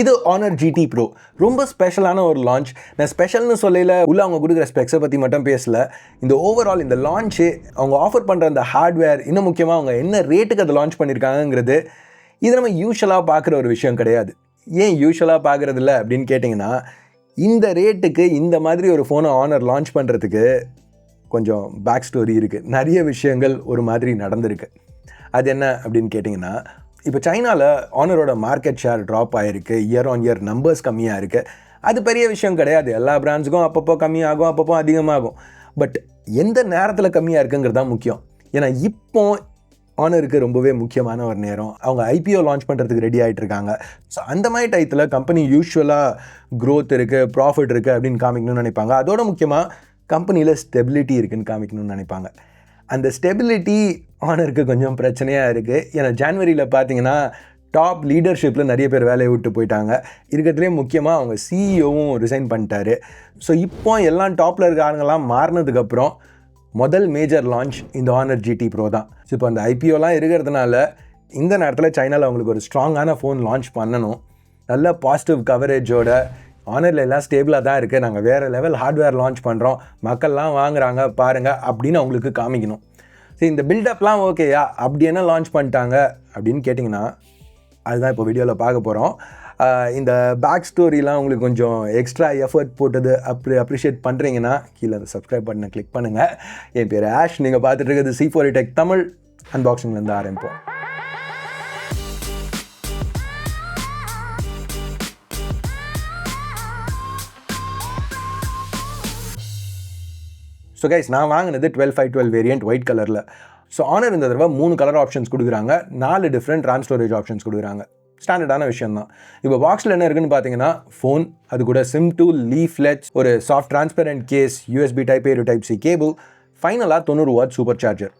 இது honour GT bro ரொம்ப ஸ்பெஷலான ஒரு லான்ச் நான் ஸ்பெஷல்னு சொல்லல உள்ள அவங்க கொடுக்குற ஸ்பெக்ஸை பற்றி மட்டும் பேசல. இந்த ஓவரால் இந்த லான்ச்சு அவங்க ஆஃபர் பண்ணுற அந்த ஹார்ட்வேர் இன்னும் முக்கியமாக அவங்க என்ன ரேட்டுக்கு அதை லான்ச் பண்ணியிருக்காங்கங்கிறது இது நம்ம யூஸ்வலாக பார்க்குற ஒரு விஷயம் கிடையாது. ஏன் யூஸ்வலாக பார்க்குறதில்ல அப்படின்னு கேட்டிங்கன்னா இந்த ரேட்டுக்கு இந்த மாதிரி ஒரு ஃபோனை ஆனர் லான்ச் பண்ணுறதுக்கு கொஞ்சம் பேக் ஸ்டோரி இருக்குது நிறைய விஷயங்கள் ஒரு மாதிரி நடந்திருக்கு. அது என்ன அப்படின்னு கேட்டிங்கன்னா இப்போ சைனாவில் ஆனரோட மார்க்கெட் ஷேர் ட்ராப் ஆகிருக்கு இயர் ஆன் இயர் நம்பர்ஸ் கம்மியாக இருக்குது அது பெரிய விஷயம் கிடையாது. எல்லா பிராண்ட்ஸுக்கும் அப்பப்போ கம்மியாகும் அப்பப்போ அதிகமாகும். பட் எந்த நேரத்தில் கம்மியாக இருக்குங்கிறது தான் முக்கியம். ஏன்னா இப்போ ஆனருக்கு ரொம்பவே முக்கியமான ஒரு நேரம். அவங்க ஐபிஓ லான்ச் பண்ணுறதுக்கு ரெடி ஆகிட்டு இருக்காங்க. ஸோ அந்த மாதிரி டயத்தில் கம்பெனி யூஸ்வலாக க்ரோத் இருக்குது ப்ராஃபிட் இருக்குது அப்படின்னு காமிக்கணும்னு நினைப்பாங்க. அதோட முக்கியமாக கம்பெனியில் ஸ்டெபிலிட்டி இருக்குதுன்னு காமிக்கணும்னு நினைப்பாங்க. அந்த ஸ்டெபிலிட்டி ஆனருக்கு கொஞ்சம் பிரச்சனையாக இருக்குது ஏன்னா ஜான்வரியில் பார்த்தீங்கன்னா டாப் லீடர்ஷிப்பில் நிறைய பேர் வேலையை விட்டு போயிட்டாங்க. இருக்கிறதுலே முக்கியமாக அவங்க சிஇஓவும் ரிசைன் பண்ணிட்டாரு. ஸோ இப்போ எல்லாம் டாப்பில் இருக்க ஆளுங்கெல்லாம் மாறினதுக்கப்புறம் முதல் மேஜர் லான்ச் இந்த ஆனர் ஜிடி ப்ரோ தான். ஸோ இப்போ அந்த ஐபிஓலாம் இருக்கிறதுனால இந்த நேரத்தில் சைனாவில் அவங்களுக்கு ஒரு ஸ்ட்ராங்கான ஃபோன் லான்ச் பண்ணணும். நல்ல பாசிட்டிவ் கவரேஜோட ஆனரில் எல்லாம் ஸ்டேபிளாக தான் இருக்குது நாங்கள் வேறு லெவல் ஹார்ட்வேர் லான்ச் பண்ணுறோம் மக்கள்லாம் வாங்குறாங்க பாருங்கள் அப்படின்னு அவங்களுக்கு காமிக்கணும். சரி இந்த பில்டப்லாம் ஓகேயா அப்படி என்ன லான்ச் பண்ணிட்டாங்க? அப்படின்னு கேட்டிங்கன்னா அதுதான் இப்போ வீடியோவில் பார்க்க போகிறோம் இந்த பேக் ஸ்டோரிலாம் உங்களுக்கு கொஞ்சம் எக்ஸ்ட்ரா எஃபர்ட் போட்டது அப்படி அப்ரிஷியேட் பண்ணுறீங்கன்னா கீழே அந்த சப்ஸ்கிரைப் பண்ண கிளிக் பண்ணுங்கள் என் பேர் ஆஷ். நீங்கள் பார்த்துட்டு இருக்கிறது சி ஃபோர் டெக் தமிழ். அன்பாக்சிங்லேருந்து ஆரம்பிப்போம். ஸோ கைஸ் நான் வாங்கினது twelve five twelve variant white கலரில் ஸோ ஆனர் இந்த தடவை மூணு கலர் ஆப்ஷன்ஸ் கொடுக்குறாங்க. நாலு டிஃப்ரெண்ட் ரேம் ஸ்டோரேஜ் ஆப்ஷன்ஸ் கொடுக்குறாங்க. ஸ்டாண்டர்டான விஷயம் தான் இப்போ பாக்ஸில் என்ன இருக்குன்னு பார்த்தீங்கன்னா ஃபோன் அது கூட சிம் டூ லீஃப்லெட்ஸ் ஒரு soft transparent case USB type A type C cable ஃபைனலாக தொண்ணூறு வாட் சூப்பர் சார்ஜர்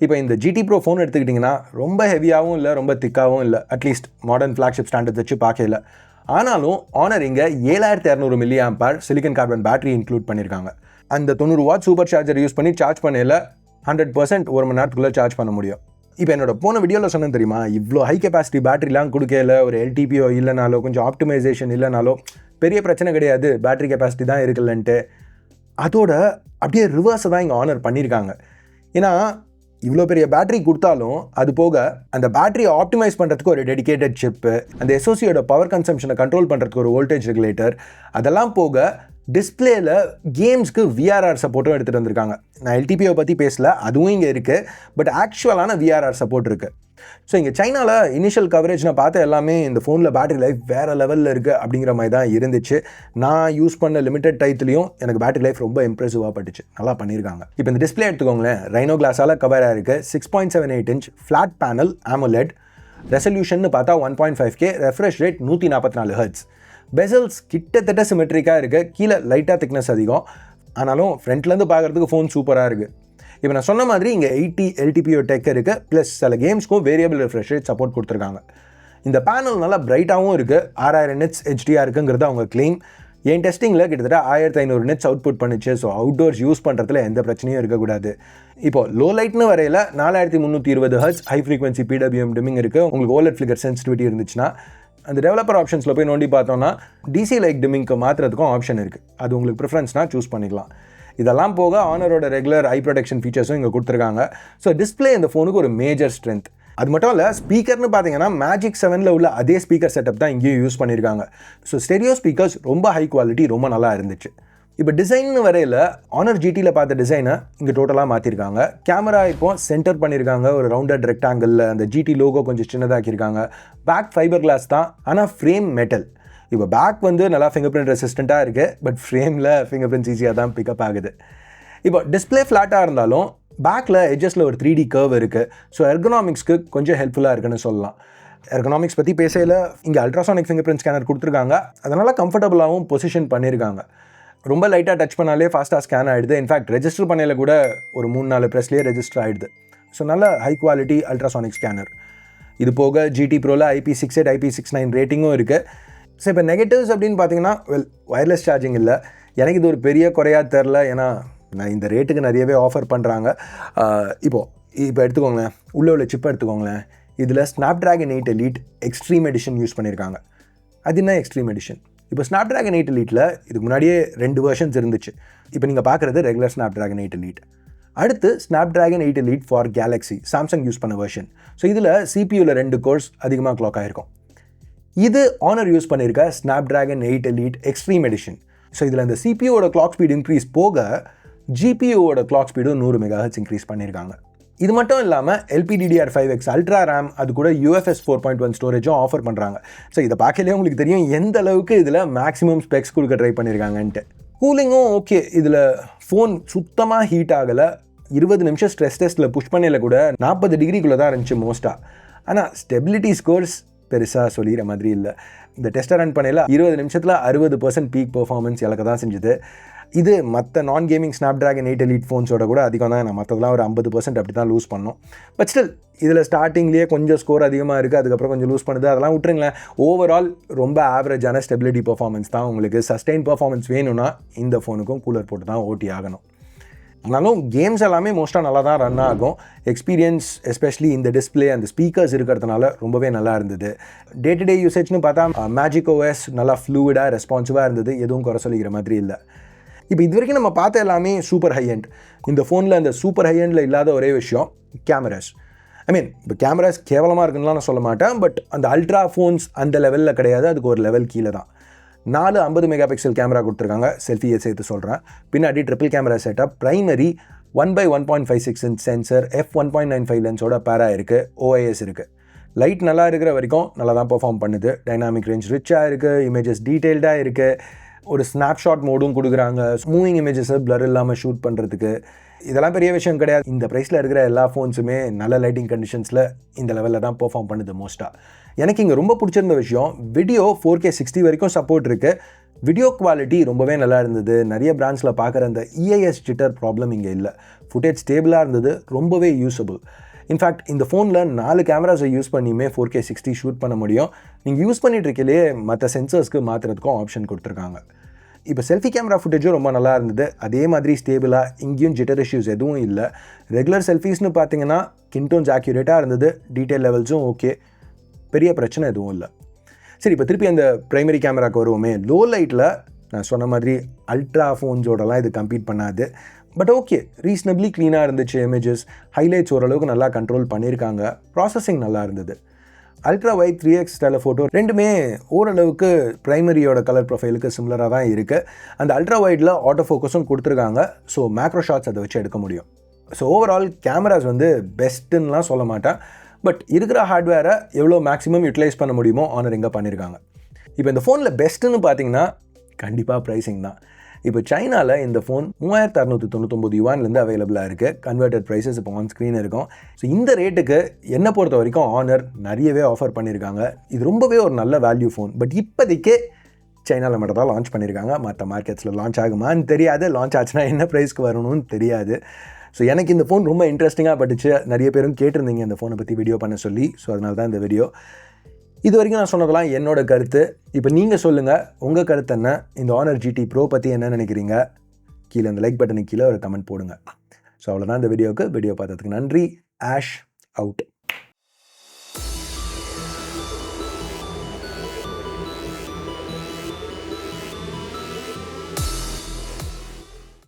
இப்போ இந்த ஜிடி ப்ரோ ஃபோன் எடுத்துக்கிட்டிங்கன்னா ரொம்ப ஹெவியாகவும் இல்லை ரொம்ப திக்காகவும் இல்லை. அட்லீஸ்ட் மாடர்ன் ஃப்ளாக்ஷிப் ஸ்டாண்டர்ட் வச்சு பார்க்கல ஆனாலும் ஆனர் இங்கே ஏழாயிரத்தி இரநூறு milli ampere silicon carbon battery include பண்ணியிருக்காங்க அந்த தொண்ணூறு வாட் சூப்பர் சார்ஜர் யூஸ் பண்ணி சார்ஜ் பண்ணல ஹண்ட்ரட் பர்சன்ட் ஒரு மணி நேரத்துக்குள்ளே சார்ஜ் பண்ண முடியும். இப்போ என்னோட போன வீடியோவில் சொன்னேன் தெரியுமா? இவ்வளோ ஹை கெப்பாசிட்டி பேட்டரிலாம் கொடுக்கல ஒரு எல்டிபிஓ இல்லைனாலோ கொஞ்சம் ஆப்டிமைசேஷன் இல்லைனாலோ பெரிய பிரச்சனை கிடையாது. பேட்டரி கெப்பாசிட்டி தான் இருக்குல்லன்ட்டு. அதோட அப்படியே ரிவர்ஸை தான் இங்கே ஆனர் பண்ணியிருக்காங்க ஏன்னா இவ்வளோ பெரிய பேட்டரி கொடுத்தாலும் அது போக அந்த பேட்டரியை ஆப்டிமைஸ் பண்ணுறதுக்கு ஒரு டெடிகேட்டட் சிப்பு அந்த எஸ்ஓசியோட பவர் கன்சம்ஷனை கண்ட்ரோல் பண்ணுறதுக்கு ஒரு வோல்டேஜ் ரெகுலேட்டர் அதெல்லாம் போக டிஸ்பிளேயில் கேம்ஸ்க்கு விஆர்ஆர் சப்போர்ட்டும் எடுத்துகிட்டு வந்திருக்காங்க. நான் எல்டிபிஓ பற்றி பேசல அதுவும் இங்கே இருக்குது பட் ஆக்சுவலான விஆர்ஆர் சப்போர்ட் இருக்குது ஸோ இங்கே சைனாவில் இனிஷியல் கவரேஜ் நான் பார்த்த எல்லாமே இந்த ஃபோனில் பேட்டரி லைஃப் வேறு லெவலில் இருக்குது அப்படிங்கிற மாதிரி தான் இருந்துச்சு. நான் யூஸ் பண்ண லிமிடெட் டைத்துலையும் எனக்கு பேட்டரி லைஃப் ரொம்ப இம்ப்ரெசிவாக பட்டுச்சு. நல்லா பண்ணியிருக்காங்க. இப்போ இந்த டிஸ்பிளே எடுத்துக்கோங்களேன். ரைனோ கிளாஸால் கவர் ஆயிருக்கு. Six point seven eight inch flat panel AMOLED resolution பார்த்தா one point five K refresh rate நூற்றி நாற்பத்தி நாலு ஹர்ட்ஸ் பெசல்ஸ் கிட்டத்தட்ட சிமெட்ரிக்காக இருக்குது கீழே லைட்டாக திக்னஸ் அதிகம். ஆனாலும் ஃப்ரண்ட்லேருந்து பார்க்குறதுக்கு ஃபோன் சூப்பராக இருக்குது இப்போ நான் சொன்ன மாதிரி இங்கே எயிட்டி எல்டிபிஓ டெக் இருக்குது ப்ளஸ் சில கேம்ஸ்க்கும் வேரியபிள் ரெஃப்ரெஷ் ரேட் சப்போர்ட் கொடுத்துருக்காங்க. இந்த பேனல் நல்லா பிரைட்டாகவும் இருக்குது ஆறாயிரம் நெட்ஸ் ஹெச்டியாக இருக்குங்கிறது அவங்க கிளைம் என் டெஸ்டிங்கில் கிட்டத்தட்ட ஆயிரத்தி ஐநூறு நெட்ஸ் அவுட்புட் பண்ணிச்சு. ஸோ அவுட்டோர்ஸ் யூஸ் பண்ணுறதுல எந்த பிரச்சனையும் இருக்கக்கூடாது. இப்போ லோ லைட்னு வரையில் நாலாயிரத்தி முந்நூற்றி இருபது hertz high frequency PWM dimming இருக்குது உங்களுக்கு ஓலட் ஃபிளிகர் சென்சிட்டிவிட்டி இருந்துச்சுன்னா அந்த டெவலப்பர் ஆப்ஷன்ஸில் போய் நோண்டி பார்த்தோம்னா டிசி லைக் டிமிங்க்கு மாற்றுறதுக்கும் ஆப்ஷன் இருக்குது அது உங்களுக்கு ப்ரிஃபரன்ஸ்னால் சூஸ் பண்ணிக்கலாம். இதெல்லாம் போக ஆனரோட ரெகுலர் ஐ ப்ரொடெக்ஷன் ஃபீச்சர்ஸும் இங்கே கொடுத்துருக்காங்க. ஸோ டிஸ்பிளே இந்த ஃபோனுக்கு ஒரு மேஜர் ஸ்ட்ரென்த் அது மட்டும் இல்லை ஸ்பீக்கர்னு பார்த்தீங்கன்னா மேஜிக் செவனில் உள்ள அதே ஸ்பீக்கர் செட்டப் தான் இங்கேயும் யூஸ் பண்ணியிருக்காங்க ஸோ ஸ்டெரியோ ஸ்பீக்கர்ஸ் ரொம்ப ஹை குவாலிட்டி ரொம்ப நல்லா இருந்துச்சு. இப்போ டிசைன் வரையில் ஆனர் ஜிடியில் பார்த்த டிசைனை இங்கே டோட்டலாக மாற்றிருக்காங்க கேமரா இப்போ சென்டர் பண்ணியிருக்காங்க ஒரு ரவுண்டட் ரெக்டாங்கிளில் அந்த ஜிடி லோகோ கொஞ்சம் சின்னதாக்கியிருக்காங்க. பேக் ஃபைபர் கிளாஸ் தான் ஆனால் ஃப்ரேம் மெட்டல் இப்போ பேக் வந்து நல்லா ஃபிங்கர் பிரிண்ட் ரெசிஸ்டண்ட்டாக இருக்குது பட் ஃப்ரேமில் ஃபிங்கர் பிரிண்ட்ஸ் ஈஸியாக தான் பிக்கப் ஆகுது. இப்போ டிஸ்பிளே ஃப்ளாட்டாக இருந்தாலும் பேக்கில் எட்ஜஸில் ஒரு த்ரீ டி கர்வ் இருக்குது ஸோ எர்கனாமிக்ஸ்க்கு கொஞ்சம் ஹெல்ப்ஃபுல்லாக இருக்குன்னு சொல்லலாம். எர்கனாமிக்ஸ் பற்றி பேசையில் இங்கே அல்ட்ராசானிக் ஃபிங்கர் பிரிண்ட் ஸ்கேனர் கொடுத்துருக்காங்க. அதனால் கம்ஃபர்டபுளாகவும் பொசிஷன் பண்ணியிருக்காங்க ரொம்ப லைட்டாக டச் பண்ணாலே ஃபாஸ்ட்டாக ஸ்கேன் ஆகிடுது இன்ஃபேக்ட் ரெஜிஸ்டர் பண்ணையில் கூட ஒரு மூணு நாலு ப்ரெஸ்லேயே ரெஜிஸ்டர் ஆகிடுது ஸோ நல்ல ஹை குவாலிட்டி அல்ட்ராசானிக் ஸ்கேனர் இது போக GT ப்ரோவில் IP six eight IP six nine ரேட்டிங்கும் இருக்குது ஸோ இப்போ நெகட்டிவ்ஸ் அப்படின்னு பார்த்தீங்கன்னா வெல் ஒயர்லெஸ் சார்ஜிங் இல்லை. எனக்கு இது ஒரு பெரிய குறையாக தெரில ஏன்னா நான் இந்த ரேட்டுக்கு நிறையவே ஆஃபர் பண்ணுறாங்க இப்போது இப்போ எடுத்துக்கோங்களேன். உள்ளே உள்ள சிப் எடுத்துக்கோங்களேன். இதில் Snapdragon eight elite extreme edition use பண்ணியிருக்காங்க அது என்ன எக்ஸ்ட்ரீம் எடிஷன் இப்போ ஸ்னாப் ட்ராகன் எயிட் எலீட்டில் இதுக்கு முன்னாடியே ரெண்டு வெர்ஷன்ஸ் இருந்துச்சு. இப்போ நீங்கள் பார்க்குறது regular Snapdragon eight elite அடுத்து Snapdragon eight elite for Galaxy Samsung use பண்ண வெர்ஷன் ஸோ இதில் சிபியூவில் ரெண்டு கோர்ஸ் அதிகமாக க்ளாக் ஆகிருக்கும் இது ஆனர் யூஸ் பண்ணியிருக்க Snapdragon eight elite extreme edition so இதில் இந்த சிபியோட கிளாக் ஸ்பீட் இன்க்ரீஸ் போக ஜிபியோட கிளாக் ஸ்பீடும் நூறு மெகாஹெட்ஸ் இன்க்ரீஸ் பண்ணியிருக்காங்க இது மட்டும் இல்லாமல் LPDDR five X ultra RAM அது கூட யூஎஃப்எஸ் ஃபோர் பாயிண்ட் ஒன் ஸ்டோரேஜும் ஆஃபர் பண்ணுறாங்க ஸோ இதை பார்க்கலே உங்களுக்கு தெரியும் எந்த அளவுக்கு இதில் மேக்ஸிமம் ஸ்பெக்ஸ் கொடுக்க ட்ரை பண்ணியிருக்காங்கன்ட்டு கூலிங்கும் ஓகே இதில் ஃபோன் சுத்தமாக ஹீட் ஆகலை. இருபது நிமிஷம் ஸ்ட்ரெஸ் டெஸ்ட்டில் புஷ் பண்ணல கூட நாற்பது டிகிரிக்குள்ளே தான் இருந்துச்சு மோஸ்ட்டாக ஆனால் ஸ்டெபிலிட்டி ஸ்கோர்ஸ் பெருசாக சொல்லிடுற மாதிரி இல்லை. இந்த டெஸ்ட்டை ரன் பண்ணல இருபது நிமிஷத்தில் அறுபது பர்சன்ட் பீக் பர்ஃபார்மன்ஸ் இலக்க தான் செஞ்சுது. இது மற்ற நான் gaming Snapdragon eight elite ஃபோன்ஸோட கூட அதிகம் தான். நான் மற்றதெல்லாம் ஒரு ஐம்பது பர்சன்ட் அப்படி தான் லூஸ் பண்ணோம். பட் ஸ்டில் இதில் ஸ்டார்டிங்லேயே கொஞ்சம் ஸ்கோர் அதிகமாக இருக்குது அதுக்கப்புறம் கொஞ்சம் லூஸ் பண்ணுது. அதெல்லாம் விட்டுருங்களேன். ஓவரால் ரொம்ப ஆவரேஜான ஸ்டெபிலிட்டி பர்ஃபார்மன்ஸ் தான் உங்களுக்கு. சஸ்டெயின் பர்ஃபார்மன்ஸ் வேணும்னா இந்த ஃபோனுக்கும் கூலர் போட்டு தான் ஓட்டி ஆகணும். ஆனாலும் கேம்ஸ் எல்லாமே மோஸ்ட்டாக நல்லா தான் ரன் ஆகும். எக்ஸ்பீரியன்ஸ் எஸ்பெஷலி இந்த டிஸ்பிளே அந்த ஸ்பீக்கர்ஸ் இருக்கிறதுனால ரொம்பவே நல்லா இருந்தது. டே டு டே யூசேஜ்னு பார்த்தா மேஜிக் ஓஎஸ் நல்லா ஃப்ளூவிடாக ரெஸ்பான்சிவாக இருந்தது. எதுவும் குறை சொல்லிக்கிற மாதிரி இல்லை. இப்போ இது வரைக்கும் நம்ம பார்த்த எல்லாமே சூப்பர் ஹையண்ட் இந்த ஃபோனில் அந்த சூப்பர் ஹையண்டில் இல்லாத ஒரே விஷயம் கேமராஸ் ஐ மீன் இப்போ கேமராஸ் கேவலமாக இருக்குன்னுலாம் நான் சொல்ல மாட்டேன். பட் அந்த அல்ட்ரா ஃபோன்ஸ் அந்த லெவலில் கிடையாது. அதுக்கு ஒரு லெவல் கீழே தான் நாலு ஐம்பது மெகா பிக்சல் கேமரா கொடுத்துருக்காங்க. செல்ஃபியை சேர்த்து சொல்கிறேன் பின்னாடி triple camera setup primary one by one point five six inch sensor F one point nine five லென்ஸோட பேரா இருக்குது ஓஐஎஸ் இருக்குது லைட் நல்லா இருக்கிற வரைக்கும் நல்லா தான் பெர்ஃபார்ம் பண்ணுது. டைனாமிக் ரேஞ்ச் ரிச்சாக இருக்குது இமேஜஸ் டீட்டெயில்டாக இருக்குது ஒரு ஸ்னாப்ஷாட் மோடும் கொடுக்குறாங்க. மூவிங் இமேஜஸை ப்ளர் இல்லாமல் ஷூட் பண்ணுறதுக்கு இதெல்லாம் பெரிய விஷயம் கிடையாது. இந்த ப்ரைஸில் இருக்கிற எல்லா ஃபோன்ஸுமே நல்ல லைட்டிங் கண்டிஷன்ஸில் இந்த லெவலில் தான் பெர்ஃபார்ம் பண்ணுது மோஸ்ட்டாக எனக்கு இங்கே ரொம்ப பிடிச்சிருந்த விஷயம் வீடியோ ஃபோர் கே சிக்ஸ்டி வரைக்கும் சப்போர்ட் இருக்குது வீடியோ குவாலிட்டி ரொம்பவே நல்லா இருந்தது. நிறைய பிராண்ட்ஸில் பார்க்குற அந்த இஐஎஸ் ஜிட்டர் ப்ராப்ளம் இங்கே இல்லை. ஃபுட்டேஜ் ஸ்டேபிளாக இருந்தது. ரொம்பவே யூஸபிள் இன்ஃபேக்ட் இந்த ஃபோனில் நாலு கேமராஸை யூஸ் பண்ணியுமே ஃபோர் கே சிக்ஸ்டி ஷூட் பண்ண முடியும். நீங்கள் யூஸ் பண்ணிட்டு இருக்கலே மற்ற சென்சர்ஸ்க்கு மாற்றுறதுக்கும் ஆப்ஷன் கொடுத்துருக்காங்க. இப்போ செல்ஃபி கேமரா ஃபுட்டேஜும் ரொம்ப நல்லா இருந்தது. அதே மாதிரி ஸ்டேபிளாக இங்கேயும் ஜிட்டர் இஷ்யூஸ் எதுவும் இல்லை. ரெகுலர் செல்ஃபீஸ்னு பார்த்தீங்கன்னா கின்டோன்ஸ் ஆக்யூரேட்டாக இருந்தது. டீட்டெயில் லெவல்ஸும் ஓகே பெரிய பிரச்சனை எதுவும் இல்லை. சரி இப்போ திருப்பி அந்த ப்ரைமரி கேமராவுக்கு வருவோமே. லோ லைட்டில் நான் சொன்ன மாதிரி அல்ட்ரா ஃபோன்ஸோடலாம் இது கம்ப்ளீட் பண்ணாது. பட் ஓகே ரீசனபிளி க்ளீனாக இருந்துச்சு இமேஜஸ் ஹைலைட்ஸ் ஓரளவுக்கு நல்லா கண்ட்ரோல் பண்ணியிருக்காங்க ப்ராசஸிங் நல்லா இருந்தது. Ultra wide three X style photo ரெண்டுமே ஓரளவுக்கு ப்ரைமரியோட கலர் ப்ரொஃபைலுக்கு சிமிலராக தான் இருக்குது அந்த அல்ட்ரா வைடில் ஆட்டோ ஃபோக்கஸும் கொடுத்துருக்காங்க. ஸோ மேக்ரோ ஷாட்ஸ் அதை வச்சு எடுக்க முடியும். ஸோ ஓவரால் கேமராஸ் வந்து பெஸ்ட்டுன்னெலாம் சொல்ல மாட்டேன். பட் இருக்கிற ஹார்ட்வேரை எவ்வளோ மேக்ஸிமம் யூட்டிலைஸ் பண்ண முடியுமோ ஆனர் இங்கே பண்ணியிருக்காங்க இப்போ இந்த ஃபோனில் பெஸ்ட்டுன்னு பார்த்தீங்கன்னா கண்டிப்பாக ப்ரைஸிங் தான். இப்போ சைனாவில் இந்த ஃபோன் மூவாயிரத்து அறுநூற்றி தொண்ணூத்தொம்பது யுவான்லேருந்து அவைலபிளாக இருக்குது கன்வெர்டட் ப்ரைஸஸ் இப்போ ஆன் ஸ்க்ரீன் இருக்கும். ஸோ இந்த ரேட்டுக்கு என்னை பொறுத்த வரைக்கும் ஆனர் நிறையவே ஆஃபர் பண்ணியிருக்காங்க. இது ரொம்பவே ஒரு நல்ல வேல்யூ ஃபோன் பட் இப்போதைக்கே சைனாவில் மட்டும் தான் லான்ச் பண்ணியிருக்காங்க. மற்ற மார்க்கெட்ஸில் லான்ச் ஆகுமான்னு தெரியாது. லான்ச் ஆச்சுன்னா என்ன ப்ரைஸ்க்கு வரணும்னு தெரியாது. ஸோ எனக்கு இந்த ஃபோன் ரொம்ப இன்ட்ரெஸ்டிங்காக பட்டுச்சு. நிறைய பேரும் கேட்டிருந்தீங்க இந்த ஃபோனை பற்றி வீடியோ பண்ண சொல்லி. ஸோ அதனால தான் இந்த வீடியோ இது வரைக்கும் நான் சொன்னதெல்லாம் என்னோட கருத்து. இப்போ நீங்கள் சொல்லுங்கள் உங்கள் கருத்து என்ன? இந்த ஆனர் ஜிடி ப்ரோ பற்றி என்ன நினைக்கிறீங்க? கீழே இந்த லைக் பட்டனுக்கு கீழே ஒரு கமெண்ட் போடுங்க. ஸோ அவ்வளோதான் இந்த வீடியோவுக்கு வீடியோ பார்த்ததுக்கு நன்றி. Ash out